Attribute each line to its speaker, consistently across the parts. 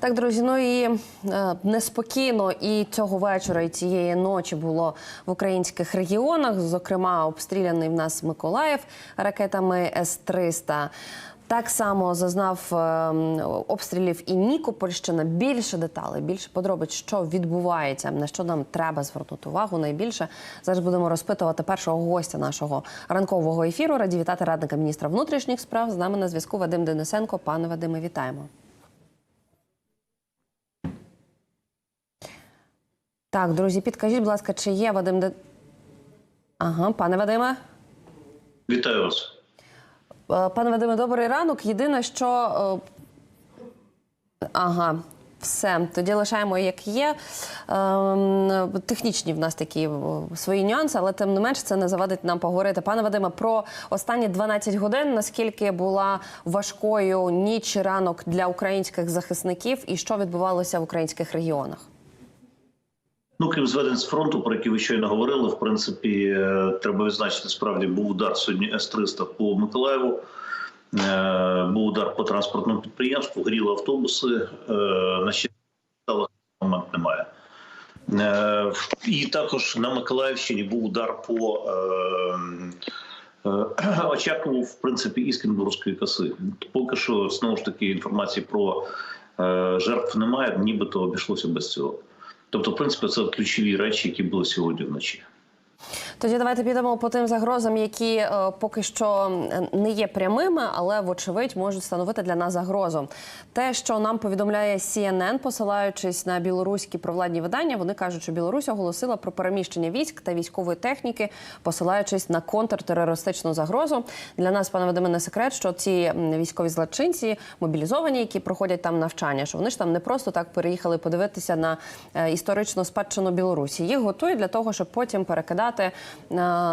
Speaker 1: Так, друзі, ну і е, неспокійно і цього вечора, і цієї ночі було в українських регіонах. Зокрема, обстріляний в нас Миколаїв ракетами С-300. Так само зазнав е, обстрілів і Нікопольщина. Більше деталей, більше подробиць, що відбувається, на що нам треба звернути увагу. Найбільше зараз будемо розпитувати першого гостя нашого ранкового ефіру. Раді вітати радника міністра внутрішніх справ. З нами на зв'язку Вадим Денисенко. Пане Вадиме, вітаємо. Так, друзі, підкажіть, будь ласка, чи є Вадим Де... Ага, пане Вадиме.
Speaker 2: Вітаю вас.
Speaker 1: Е, Пане Вадиме, добрий ранок. Єдине, що. е, Ага. Все, тоді лишаємо як є. Ем, технічні в нас такі е, свої нюанси, але тим не менш це не завадить нам поговорити. Пане Вадиме, про останні 12 годин, наскільки була важкою ніч ранок для українських захисників, і що відбувалося в українських регіонах?
Speaker 2: Ну, крім зведень з фронту, про які ви щойно говорили, в принципі, е, треба відзначити, справді був удар сьогодні С-300 по Миколаєву. Е, Був удар по транспортному підприємству, горіли автобуси. Е, На щастя, момент немає. І також на Миколаївщині був удар по Очакову, в принципі, Іскенбурзької коси. Поки що, знову ж таки, інформації про жертв немає, нібито обійшлося без цього. Тобто, в принципі, це ключові речі, які були сьогодні вночі.
Speaker 1: Тоді давайте підемо по тим загрозам, які е, поки що не є прямими, але вочевидь можуть становити для нас загрозу. Те, що нам повідомляє CNN, посилаючись на білоруські провладні видання, вони кажуть, що Білорусь оголосила про переміщення військ та військової техніки, посилаючись на контртерористичну загрозу. Для нас, пане Вадиме, не секрет, що ці військові злочинці мобілізовані, які проходять там навчання, що вони ж там не просто так переїхали подивитися на е, історичну спадщину Білорусі. Їх готують для того, щоб потім перекидати е,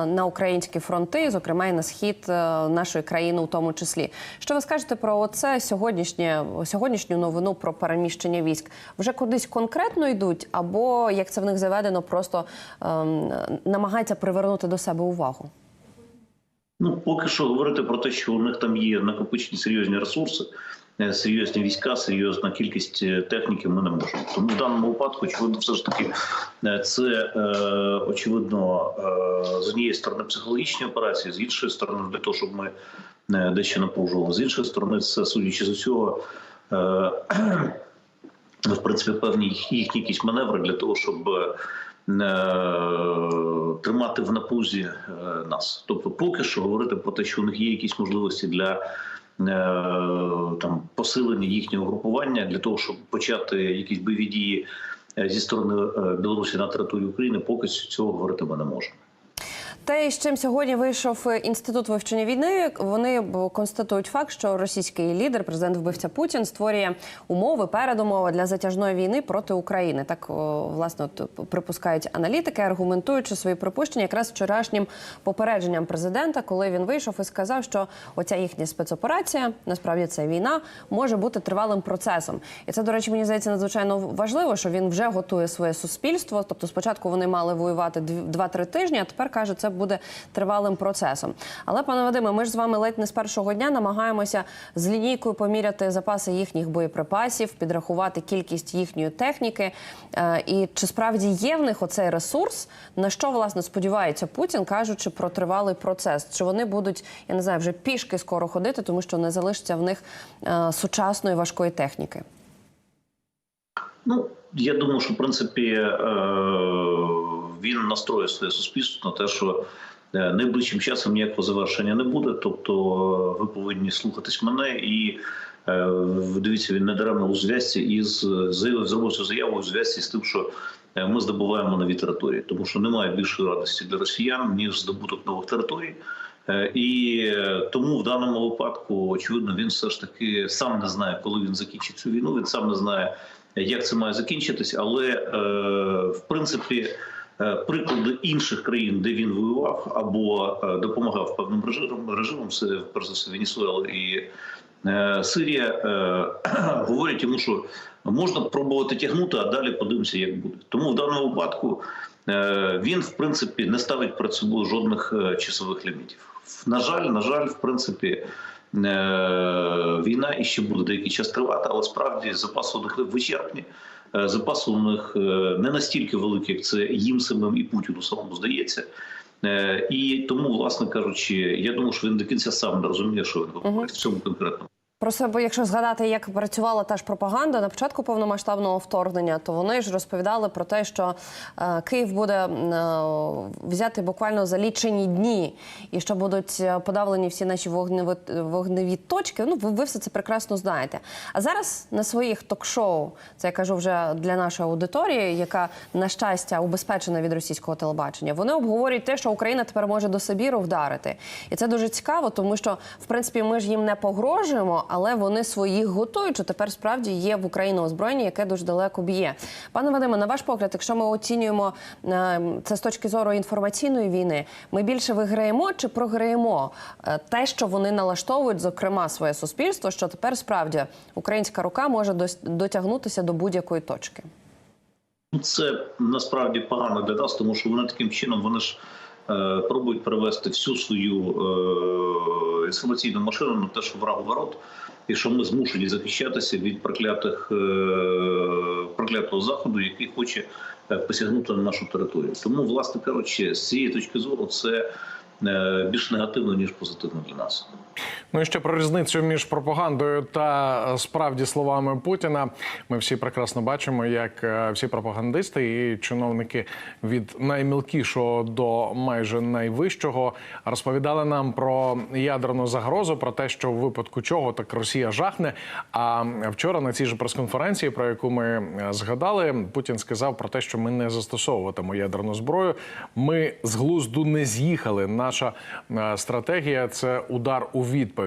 Speaker 1: на українські фронти, зокрема і на схід е, нашої країни, у тому числі. Що ви скажете про це сьогоднішнє сьогоднішню новину про переміщення військ? Вже кудись конкретно йдуть, або як це в них заведено, просто ем, намагаються привернути до себе увагу?
Speaker 2: Ну, поки що говорити про те, що у них там є накопичені серйозні ресурси, серйозні війська, серйозна кількість е, техніки, ми не можемо. Тому в даному випадку, очевидно, все ж таки, е, це е, очевидно е, з однієї сторони психологічні операції, з іншої сторони, для того, щоб ми е, дещо напружували. З іншої сторони, це судячи з усього. Е, в принципі, певні їхні якісь маневри для того, щоб е, тримати в напрузі е, нас. Тобто, поки що говорити про те, що у них є якісь можливості для е, там посилення їхнього групування для того, щоб почати якісь бойові дії е, зі сторони е, Білорусі на території України, поки цього говорити ми не можемо.
Speaker 1: Те, з чим сьогодні вийшов е, інститут вивчення війни, вони констатують факт, що російський лідер, президент вбивця Путін, створює умови, передумови для затяжної війни проти України. Так власне от, припускають аналітики, аргументуючи свої припущення якраз вчорашнім попередженням президента, коли він вийшов і сказав, що оця їхня спецоперація, насправді це війна, може бути тривалим процесом. І це, до речі, мені здається надзвичайно важливо, що він вже готує своє суспільство. Тобто, спочатку вони мали воювати 2-3 тижні, а тепер каже, це буде тривалим процесом. Але, пане Вадиме, ми ж з вами ледь не з першого дня намагаємося з лінійкою поміряти запаси їхніх боєприпасів, підрахувати кількість їхньої техніки. Е, І чи справді є в них оцей ресурс, на що власне сподівається Путін, кажучи про тривалий процес? Чи вони будуть, я не знаю, вже пішки скоро ходити, тому що не залишиться в них е, сучасної важкої техніки?
Speaker 2: Ну я думаю, що в принципі е, він настроїть своє суспільство на те, що е, найближчим часом ніякого завершення не буде. Тобто, е, ви повинні слухатись мене і. е, Дивіться, він недаремно у зв'язці із зробив заяву у зв'язці з тим, що ми здобуваємо нові території, тому що немає більшої радості для росіян ніж здобуток нових територій. І тому в даному випадку, очевидно, він все ж таки сам не знає, коли він закінчить цю війну. Він сам не знає, як це має закінчитись, але в принципі. Е, Приклади інших країн, де він воював або е, допомагав певним режимам, режимам це перш за все Венесуела і е, Сирія, говорять йому, що можна пробувати тягнути, а далі подивимося, як буде. Тому в даному випадку він, в принципі, не ставить перед собою жодних часових лімітів. На жаль, на жаль, в принципі, війна і ще буде деякий час тривати, але справді запаси вичерпні. Е, Запаси у них е, не настільки великі, як це їм самим і Путіну самому здається. Е, І тому, власне кажучи, я думаю, що він до кінця сам не розуміє, що він говорить в цьому конкретному.
Speaker 1: Просто бо якщо згадати, як працювала та ж пропаганда на початку повномасштабного вторгнення, то вони ж розповідали про те, що е, Київ буде е, взяти буквально за лічені дні, і що будуть е, подавлені всі наші вогневі, вогневі точки. Ну ви, ви все це прекрасно знаєте. А зараз на своїх ток-шоу, це я кажу вже для нашої аудиторії, яка на щастя убезпечена від російського телебачення, вони обговорюють те, що Україна тепер може до Сибіру вдарити, і це дуже цікаво, тому що в принципі ми ж їм не погрожуємо але вони своїх готують. що Тепер справді є в Україні озброєння, яке дуже далеко б'є. Пане Вадиме, на ваш погляд, якщо ми оцінюємо е, це з точки зору інформаційної війни, ми більше виграємо чи програємо е, те, що вони налаштовують, зокрема своє суспільство, що тепер справді українська рука може дотягнутися до будь-якої точки.
Speaker 2: Це насправді погано для нас, тому що вони таким чином вони ж. Е, пробують привести всю свою е, інформаційну машину на те, що враг ворот, і що ми змушені захищатися від проклятих е, проклятого заходу, який хоче посягнути на нашу територію. Тому, власне кажучи, з цієї точки зору, це більш негативно ніж позитивно для нас.
Speaker 3: Ну і ще про різницю між пропагандою та справді словами Путіна. Ми всі прекрасно бачимо, як е, всі пропагандисти і чиновники від наймілкішого до майже найвищого розповідали нам про ядерну загрозу, про те, що в випадку чого так Росія жахне. А вчора на цій ж прес-конференції, про яку ми е, згадали, Путін сказав про те, що ми не застосовуватимемо ядерну зброю. Ми з глузду не з'їхали. Наша е, стратегія це удар у відповідь.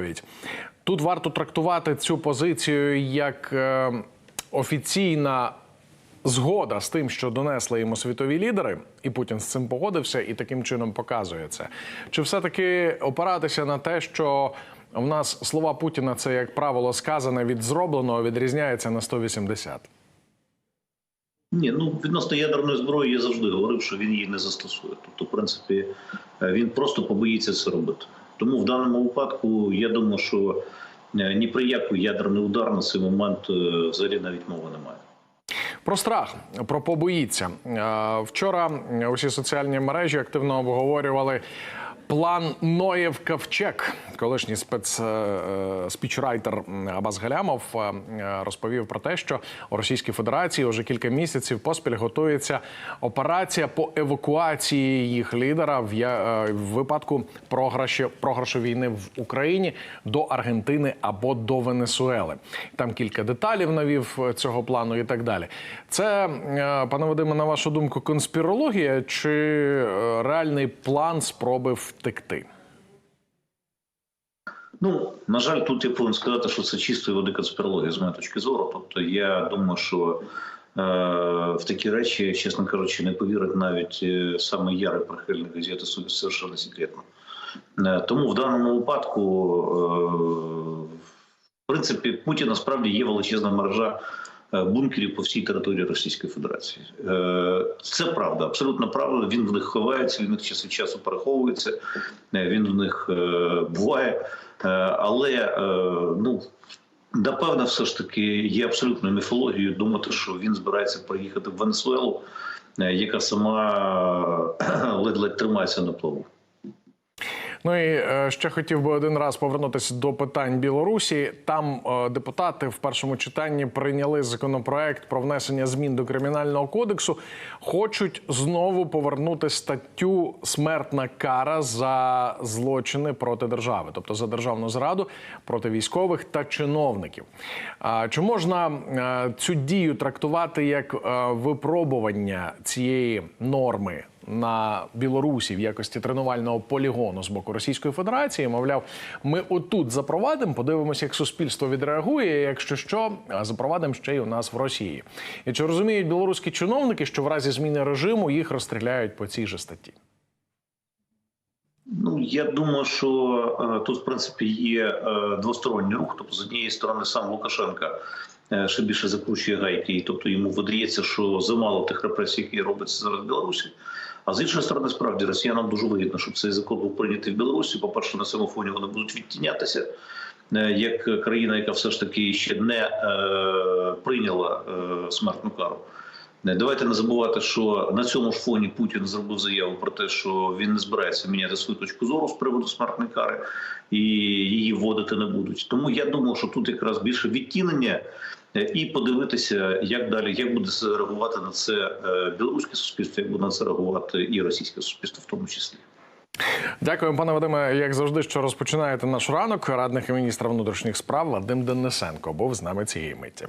Speaker 3: Тут варто трактувати цю позицію як е, офіційна. Згода з тим, що донесли йому світові лідери, і Путін з цим погодився і таким чином показує це. Чи все-таки опиратися на те, що в нас слова Путіна це, як правило, сказане від зробленого, відрізняється на 180?
Speaker 2: Ні, ну відносно ядерної зброї я завжди говорив, що він її не застосує. Тобто, в принципі, він просто побоїться це робити. Тому в даному випадку я думаю, що е, ні про який ядерний удар на цей момент е, взагалі навіть мови немає.
Speaker 3: Про страх, про побоїться е, вчора. Усі соціальні мережі активно обговорювали План Ноєв Кавчек, колишній спец е, спічрайтер Абаз Галямов е, розповів про те, що у Російській Федерації вже кілька місяців поспіль готується операція по евакуації їх лідера в е, випадку програшу, програшу війни в Україні до Аргентини або до Венесуели. Там кілька деталів навів цього плану і так далі. Це пане Вадиме, на вашу думку, конспірологія чи реальний план спроби втекти?
Speaker 2: Ну на жаль, тут я повинен сказати, що це чистої води конспірологія з моєї точки зору. Тобто, я думаю, що е, в такі речі, чесно кажучи, не повірить навіть е, саме ярий прихильник газети совершенно секретно. Е, тому в даному випадку, е, в принципі, Путін насправді є величезна мережа. Е, бункерів по всій території Російської Федерації. Е, це правда, абсолютно правда. Він в них ховається, він в них час від часу переховується, е, він в них буває. Але ну напевно, все ж таки є абсолютною міфологією думати, що він збирається приїхати в Венесуелу, яка сама ледь-ледь тримається на плаву.
Speaker 3: Ну і е, ще хотів би один раз повернутися до питань Білорусі. Там е, депутати в першому читанні прийняли законопроект про внесення змін до кримінального кодексу. Хочуть знову повернути статтю смертна кара за злочини проти держави, тобто за державну зраду проти військових та чиновників. Чи можна е, цю дію трактувати як випробування цієї норми? На Білорусі в якості тренувального полігону з боку Російської Федерації. Мовляв, ми отут запровадимо, подивимося, як суспільство відреагує. Якщо що, запровадимо ще й у нас в Росії. І чи розуміють білоруські чиновники, що в разі зміни режиму їх розстріляють по цій же статті?
Speaker 2: Ну я думаю, що е, тут в принципі є е, двосторонній рух. Тобто, з однієї сторони, сам Лукашенка е, ще більше закручує гайки, тобто йому видається, що замало тих репресій, які робиться зараз в Білорусі. А з іншої сторони, справді росіянам дуже вигідно, щоб цей закон був прийнятий в Білорусі. По перше, на цьому фоні вони будуть відтінятися. е, як країна, яка все ж таки ще не е, прийняла е, смертну кару. Давайте не забувати, що на цьому ж фоні Путін зробив заяву про те, що він не збирається міняти свою точку зору з приводу смертної кари і її вводити не будуть. Тому я думаю, що тут якраз більше відтінення е, і подивитися, як далі, як буде реагувати на це е, білоруське суспільство, як буде на це реагувати і російське суспільство, в тому числі.
Speaker 3: Дякую, пане Вадиме. Як завжди, що розпочинаєте наш ранок. Радник міністра внутрішніх справ Вадим Денисенко був з нами цієї миті.